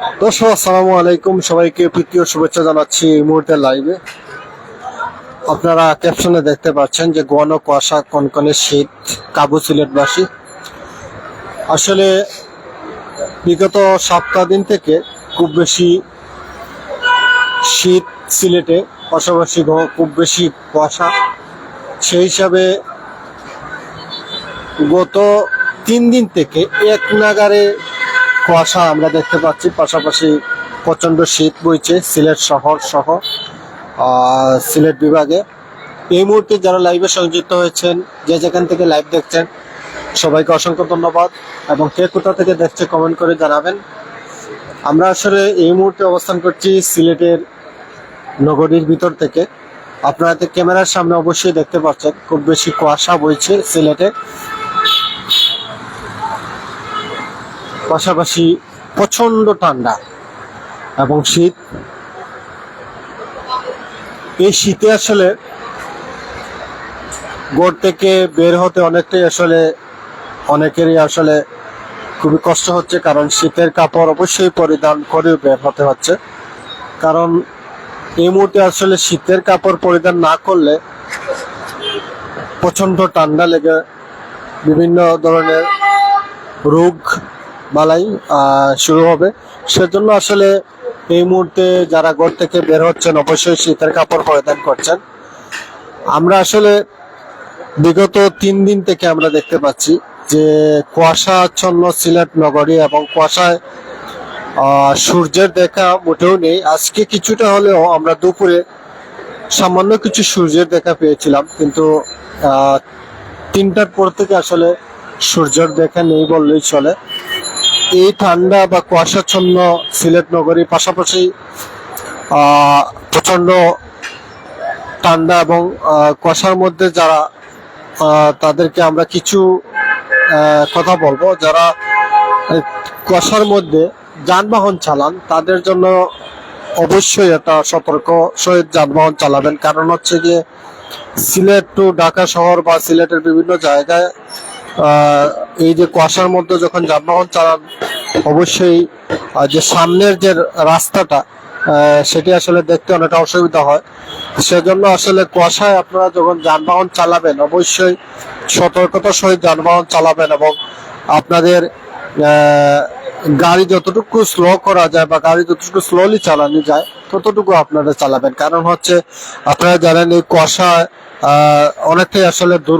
দর্শক, আসসালামু আলাইকুম। সবাইকে প্রীতীয় শুভেচ্ছা জানাচ্ছি এই মুহূর্তে লাইভে আপনারা ক্যাপশনে দেখতে পাচ্ছেন যে ঘন কুয়াশা, কনকনে শীত, কাবু সিলেটবাসী। আসলে বিগত সপ্তাহ দিন থেকে খুব বেশি শীত সিলেটে, পাশাপাশি খুব বেশি কুয়াশা। সেই হিসাবে গত তিন দিন থেকে এক নাগারে কুয়াশা আমরা দেখতে পাচ্ছি, পাশাপাশি প্রচণ্ড শীত বইছে সিলেট শহর সহ সিলেট বিভাগে। এই মুহূর্তে যারা লাইভে সংযুক্ত হয়েছেন, যে যেখান থেকে লাইভ দেখছেন, সবাইকে অসংখ্য ধন্যবাদ এবং কে কোথা থেকে দেখছে কমেন্ট করে জানাবেন। আমরা আসলে এই মুহূর্তে অবস্থান করছি সিলেটের নগরীর ভিতর থেকে। আপনারা ক্যামেরার সামনে অবশ্যই দেখতে পাচ্ছেন, খুব বেশি কুয়াশা বইছে সিলেটে। পাশাপাশি প্রচণ্ড ঠান্ডা এবং শীত। এই শীতে আসলে গোড় থেকে বের হতে অনেকটাই আসলে অনেকেরই আসলে খুবই কষ্ট হচ্ছে, কারণ শীতের কাপড় অবশ্যই পরিধান করে বের হতে হচ্ছে। কারণ এই মুহূর্তে আসলে শীতের কাপড় পরিধান না করলে প্রচণ্ড ঠান্ডা লেগে বিভিন্ন ধরনের রোগ বালাই শুরু হবে। সেজন্য আসলে এই মুহূর্তে যারা ঘর থেকে বের হচ্ছেন, অবশ্যই শীতের কাপড় পরিধান করছেন। আমরা আসলে বিগত তিন দিন থেকে আমরা দেখতে পাচ্ছি যে কুয়াশাচ্ছন্ন সিলেট নগরী এবং কুয়াশায় সূর্যের দেখা মোটেও নেই। আজকে কিছুটা হলেও আমরা দুপুরে সামান্য কিছু সূর্যের দেখা পেয়েছিলাম, কিন্তু তিনটার পর থেকে আসলে সূর্যের দেখা নেই বললেই চলে। এই ঠান্ডা বা কুয়াশাচ্ছন্ন সিলেট নগরী পাশাপাশি আহ, প্রচণ্ড ঠান্ডা এবং কুয়াশার মধ্যে যারা তাদেরকে আমরা কিছু কথা বলব। যারা কুয়াশার মধ্যে যানবাহন চালান তাদের জন্য অবশ্যই একটা সতর্ক সহিত যানবাহন চালাবেন। কারণ হচ্ছে গিয়ে সিলেট টু ঢাকা শহর বা সিলেটের বিভিন্ন জায়গায় এই যে কুয়াশার মধ্যে যখন যানবাহন চালান অবশ্যই যে সামনের যে রাস্তাটা সেটি আসলে দেখতে অনেকটা অসুবিধা হয়। সেজন্য আসলে কুয়াশায় আপনারা যখন যানবাহন চালাবেন অবশ্যই সতর্কতার সহিত যানবাহন চালাবেন এবং আপনাদের গাড়ি যতটুকু স্লো করা যায় বা গাড়ি যতটুকু স্লোলি চালানো যায় ততটুকু আপনারা চালাবেন। কারণ হচ্ছে আপনারা জানেন এই কুয়াশা আহ, অনেকটাই আসলে দূর